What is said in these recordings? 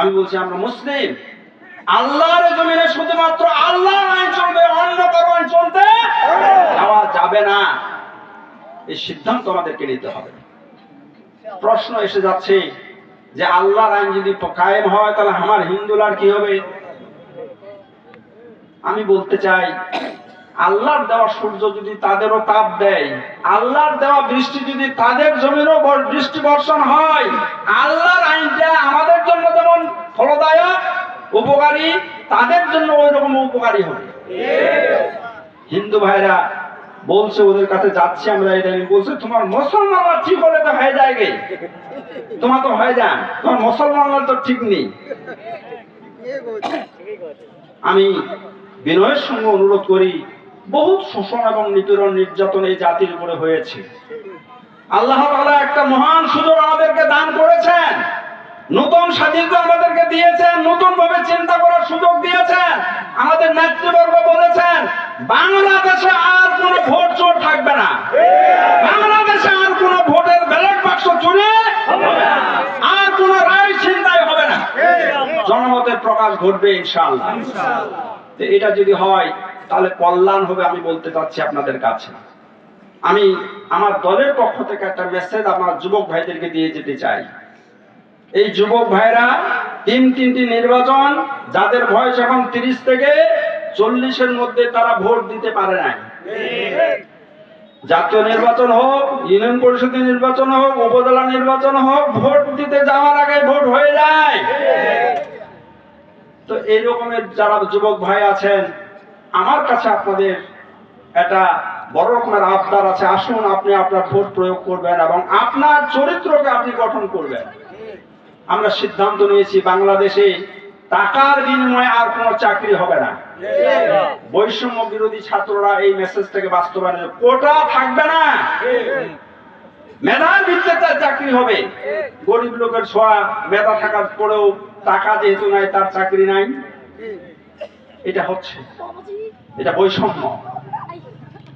আমি বলছি, আমরা মুসলিম। আল্লাহর জমিনে শুধুমাত্র আল্লাহর আইন চলবে অন্য কারও আইন চলতে দেওয়া যাবে না। এই সিদ্ধান্ত আমাদেরকে নিতে হবে। প্রশ্ন এসে যাচ্ছে যে আল্লাহর আইন যদি কায়েম হয়, তাহলে আমার হিন্দুলার কি হবে? আমি বলতে চাই, আল্লাহর দেওয়া সূর্য যদি তাদেরও তাপ দেয়, আল্লাহর দেওয়া বৃষ্টি যদি তাদের জমিরও বৃষ্টি বর্ষণ হয়, আল্লাহর আইনটা আমাদের জন্য যেমন ফলদায়ক উপকারী, তাদের জন্য ওই রকম উপকারী হবে। হিন্দু ভাইরা বলছে, ওদের কাছে যাচ্ছি আমরা, এটা। বলছে, তোমার মুসলমানরা ঠিক হলে তো হয়ে যায় গে। তোমার তো হয়ে যান তোমার মুসলমানরা তো ঠিক নেই। আমি বিনয়ের সঙ্গে অনুরোধ করি, বহুত শোষণ এবং নিপীড়ন নির্যাতন এই জাতির উপরে হয়েছে। আল্লাহ একটা মহান সুযোগ আমাদেরকে দান করেছেন। নতুন স্বাধীনতা দিয়েছেন নতুন ভাবে চিন্তা করার সুযোগ দিয়েছেন। আমাদের নেতৃবর্গ বলেছেন, বাংলাদেশে আর কোনো ভোট চোর থাকবে না। বাংলাদেশে আর কোনো ভোটের ব্যালট বাক্স চুরি আর কোনো রায় চিন্তাই হবে না। জনমতের প্রকাশ ঘটবে ইনশাআল্লাহ। এটা যদি হয়, তাহলে কল্যাণ হবে আমি বলতে চাচ্ছি আপনাদের কাছে। আমি আমার দলের পক্ষ থেকে একটা মেসেজ আমার যুবক ভাইদেরকে দিয়ে যেতে চাই। এই যুবক ভাইরা তিন তিনটি নির্বাচন, যাদের বয়স এখন তিরিশ থেকে চল্লিশের মধ্যে তারা ভোট দিতে পারে নাই। জাতীয় নির্বাচন হোক, ইউনিয়ন পরিষদের নির্বাচন হোক, উপজেলা নির্বাচন হোক, ভোট দিতে যাওয়ার আগে ভোট হয়ে যায়। তো এই রকমের যারা যুবক ভাই আছেন, আমার কাছে আপনাদের একটা বড় রকমের আবদার আছে। আসুন আপনি আপনার ভোট প্রয়োগ করবেন এবং আপনার চরিত্রকে আপনি গঠন করবেন। আমরা সিদ্ধান্ত নিয়েছি বাংলাদেশে টাকার বিনিময়ে আর কোনো চাকরি হবে না। বৈষম্য বিরোধী ছাত্ররা এই মেসেজটাকে বাস্তবায়ন। কোটা থাকবে না। মেধার ভিত্তিতে চাকরি হবে। গরিব লোকের ছোঁয়া, মেধা থাকার পরেও টাকা যেহেতু নাই, তার চাকরি নাই। এটা হচ্ছে। এটা বৈষম্য।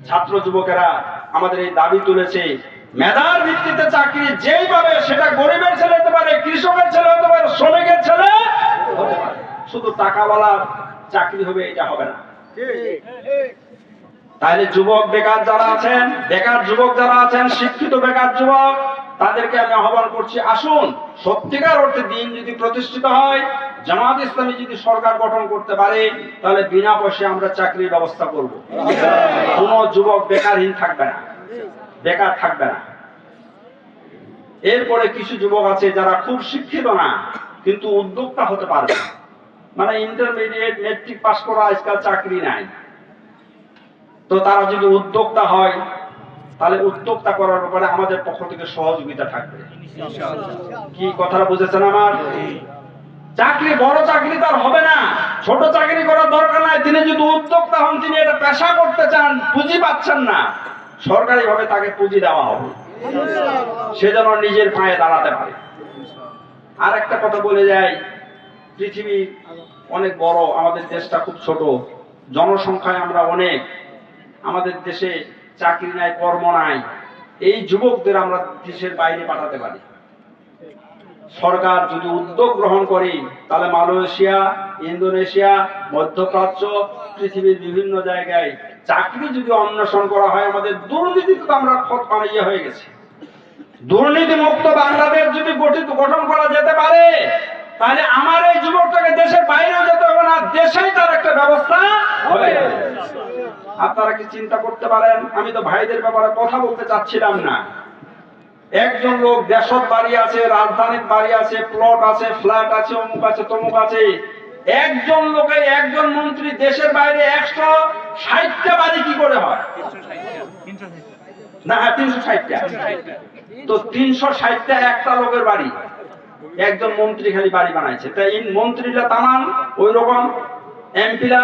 ছাত্র যুবকেরা আমাদের এই দাবি তুলেছে মেধার ভিত্তিতে চাকরি যেই পাবে, সেটা গরিবের ছেলে হতে পারে, কৃষকের ছেলে হতে পারে, শ্রমিকের ছেলে শুধু টাকাওয়ালার চাকরি হবে, এটা হবে না। তাহলে যুবক, বেকার যারা আছেন, বেকার যুবক যারা আছেন, শিক্ষিত বেকার যুবক, তাদেরকে আমি আহ্বান করছি, আসুন, সত্যিকার অর্থে দিন যদি প্রতিষ্ঠিত হয়, জামাত ইসলামী যদি সরকার গঠন করতে পারে, তাহলে বিনা পয়সায় আমরা চাকরির ব্যবস্থা করব। কোনো যুবক বেকারহীন থাকবে না। বেকার থাকবে না। এরপরে কিছু যুবক আছে যারা খুব শিক্ষিত না, কিন্তু উদ্যোক্তা হতে পারবে মানে ইন্টারমিডিয়েট মেট্রিক পাস করা আজকাল চাকরি নাই। তো তারা যদি উদ্যোক্তা হয়, তাহলে উদ্যোক্তা করার ব্যাপারে আমাদের পক্ষ থেকে সহযোগিতা থাকবে। কি কথাটা বুঝেছেন আমার? চাকরি বড় চাকরি তার হবে না। ছোট চাকরি করার দরকার নাই। তিনি যদি উদ্যোক্তা হন, তিনি এটা পেশা করতে চান পুঁজি পাচ্ছেন না। সরকারি ভাবে তাকে পুঁজি দেওয়া হবে। সে যেন নিজের পায়ে দাঁড়াতে পারে। আর একটা কথা বলে যাই, পৃথিবী অনেক বড়, আমাদের দেশটা খুব ছোট। জনসংখ্যায় আমরা অনেক। আমাদের দেশে চাকরি নাই, কর্ম নাই। এই যুবকদের আমরা দেশের বাইরে পাঠাতে পারি। সরকার যদি উদ্যোগ গ্রহণ করে, তাহলে মালয়েশিয়া, ইন্দোনেশিয়া, মধ্যপ্রাচ্য, পৃথিবীর বিভিন্ন জায়গায় চাকরি যদি অন্বেষণ করা হয়, আমাদের দুর্নীতি তো আমরা খত মানে ইয়ে হয়ে গেছে। দুর্নীতি মুক্ত বাংলাদেশ যদি গঠিত, গঠন করা যেতে পারে, তাহলে আমার এই যুবকটাকে দেশের বাইরেও যেতে হবে না, দেশেই তার একটা ব্যবস্থা হবে। আপনারা কি চিন্তা করতে পারেন? আমি তো ভাইদের ব্যাপারে কথা বলতে চাচ্ছিলাম না। একজন লোক দেশত বাড়ি আছে, রাজধানীর বাড়ি আছে প্লট আছে ফ্ল্যাট আছে, অমুক আছে, তমুক আছে। একজন লোকের একজন মন্ত্রী দেশের বাইরে একশো ষাটটা বাড়ি কি করে হয়? না হ্যাঁ তিনশো ষাটটা। তো তিনশো ষাটটা একটা লোকের বাড়ি। একজন মন্ত্রী খালি বাড়ি বানাইছে। মন্ত্রীরা তামান ওই রকম এমপিরা,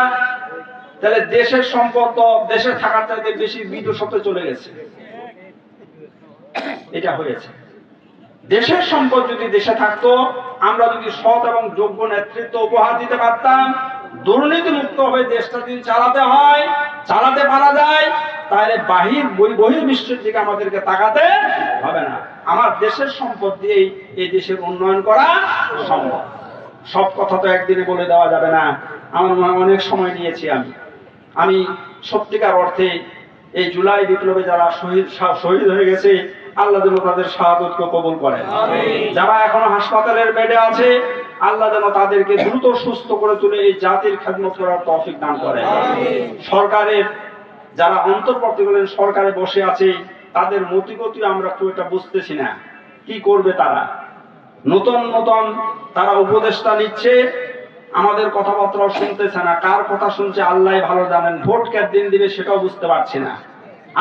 তাহলে দেশের সম্পদ দেশে থাকার চাইতে বেশি চলে গেছে। এটা হয়েছে। দেশের সম্পদ যদি দেশে থাকতো, আমরা যদি সৎ এবং যোগ্য নেতৃত্ব উপহার দিতে পারতাম দুর্নীতি মুক্ত হয়ে দেশটা যদি চালাতে হয় চালাতে পারা যায় তাহলে বাহির বই বহির্বিশ্বের দিকে আমাদেরকে তাকাতে হবে না। আমার দেশের সম্পদ দিয়েই এই দেশের উন্নয়ন করা সম্ভব। সব কথা তো একদিনে বলে দেওয়া যাবে না। আমার মনে হয় অনেক সময় নিয়েছি আমি। আমি সত্যিকার অর্থে এই জুলাই বিপ্লবে যারা শহীদ শহীদ হয়ে গেছে আল্লাহ যেন তাদের শাহাদতকে কবুল করেন। যারা এখনও হাসপাতালের বেডে আছে আল্লাহ যেন তাদেরকে দ্রুত সুস্থ করে তুলে এই জাতির খেদমত করার তৌফিক দান করেন। সরকারের যারা অন্তর্বর্তীকালীন সরকারে বসে আছে তাদের মতিগতি আমরা খুব একটা বুঝতেছি না। কি করবে তারা? নতুন নতুন তারা উপদেষ্টা নিচ্ছে আমাদের কথাবার্তাও শুনতেছে না। কার কথা শুনছে আল্লাহ ভালো জানেন ভোট কে দিন দিবে সেটাও বুঝতে পারছি না।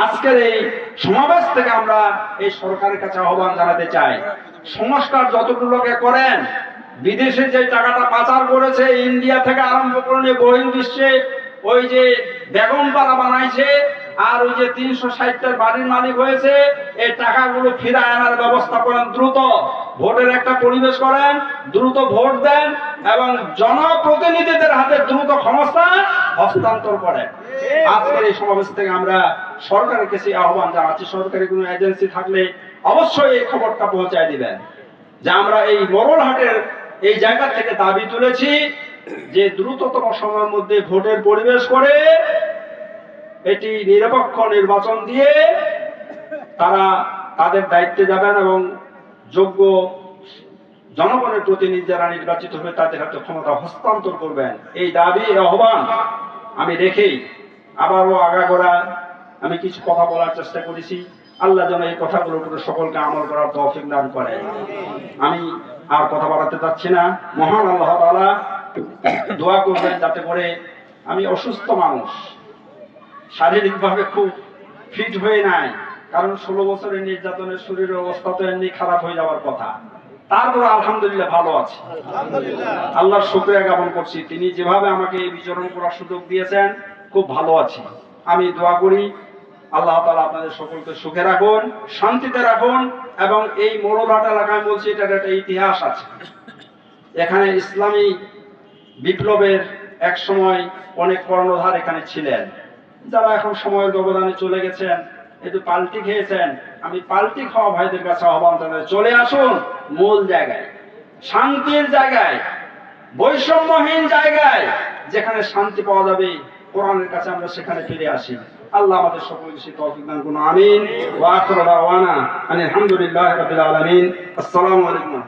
আজকের এই সমাবেশ থেকে আমরা এই সরকারের কাছে আহ্বান জানাতে চাই। সংস্কার যতটুকু লোকে করেন বিদেশে যে টাকাটা পাচার করেছে, ইন্ডিয়া থেকে আরম্ভ করে নিয়ে বহির বিশ্বে, ওই যে বেগম পাড়া বানাইছে, আর ওই যে তিনশো ষাটটার বাড়ির মালিক হয়েছে, এই টাকাগুলো ফিরায় আনার ব্যবস্থা করেন দ্রুত। ভোটের একটা পরিবেশ করেন, দ্রুত ভোট দেন, এবং জনপ্রতিনিধিদের হাতে দ্রুত ক্ষমতা হস্তান্তর করেন। আজকের এই সমাবেশ থেকে আমরা সরকারের কাছে আহ্বান জানাচ্ছি। সরকারি কোনো এজেন্সি থাকলে অবশ্যই এই খবরটা পৌঁছায় দিবেন। যে আমরা এই মরলহাটের এই জায়গা থেকে দাবি তুলেছি যে দ্রুততম সময়ের মধ্যে ভোটের পরিবেশ করে এটি নিরপেক্ষ নির্বাচন দিয়ে তারা তাদের দায়িত্বে যাবেন এবং যোগ্য জনগণের প্রতিনিধি যারা নির্বাচিত হবে তাদের হাতে ক্ষমতা হস্তান্তর করবেন। এই দাবি আহ্বান আমি রেখেই আবারও আগাগোড়া আমি কিছু কথা বলার চেষ্টা করেছি। আল্লাহ যেন এই কথাগুলোর উপরে সকলকে আমল করার তৌফিক দান করে। আমি আর কথা বাড়াতে চাচ্ছি না। মহান আল্লাহ তাআলা দোয়া করবেন যাতে করে আমি অসুস্থ মানুষ শারীরিকভাবে খুব ফিট হয়ে নাই কারণ ষোলো বছরের নির্যাতনের শরীরের অবস্থা তো এমনি খারাপ হয়ে যাওয়ার কথা। তারপরে আলহামদুলিল্লাহ ভালো আছে। আল্লাহর শুক্রিয়া জ্ঞাপন করছি। তিনি যেভাবে আমাকে এই বিচরণ করার সুযোগ দিয়েছেন খুব ভালো আছি। আমি দোয়া করি আল্লাহ তালা আপনাদের সকলকে সুখে রাখুন, শান্তিতে রাখুন এবং এই মোড়লহাট এলাকায় বলছি, এটার একটা ইতিহাস আছে। এখানে ইসলামী বিপ্লবের এক সময় অনেক কর্ণধার এখানে ছিলেন। যারা এখন সময়ের ব্যবধানে চলে গেছেন একটু পাল্টি খেয়েছেন, আমি পাল্টি খাওয়া ভাইদের কাছে আহ্বান জানাই, চলে আসুন মূল জায়গায়, শান্তির জায়গায়, বৈষম্যহীন জায়গায় যেখানে শান্তি পাওয়া যাবে, কোরআনের কাছে আমরা সেখানে ফিরে আসি। আল্লাহ আমাদের সকলকে সে তৌফিক দান করুন, আমিন। ওয়া আখিরু দাওয়ানা আনিল হামদুলিল্লাহি রাব্বিল আলামিন। আসসালামু আলাইকুম।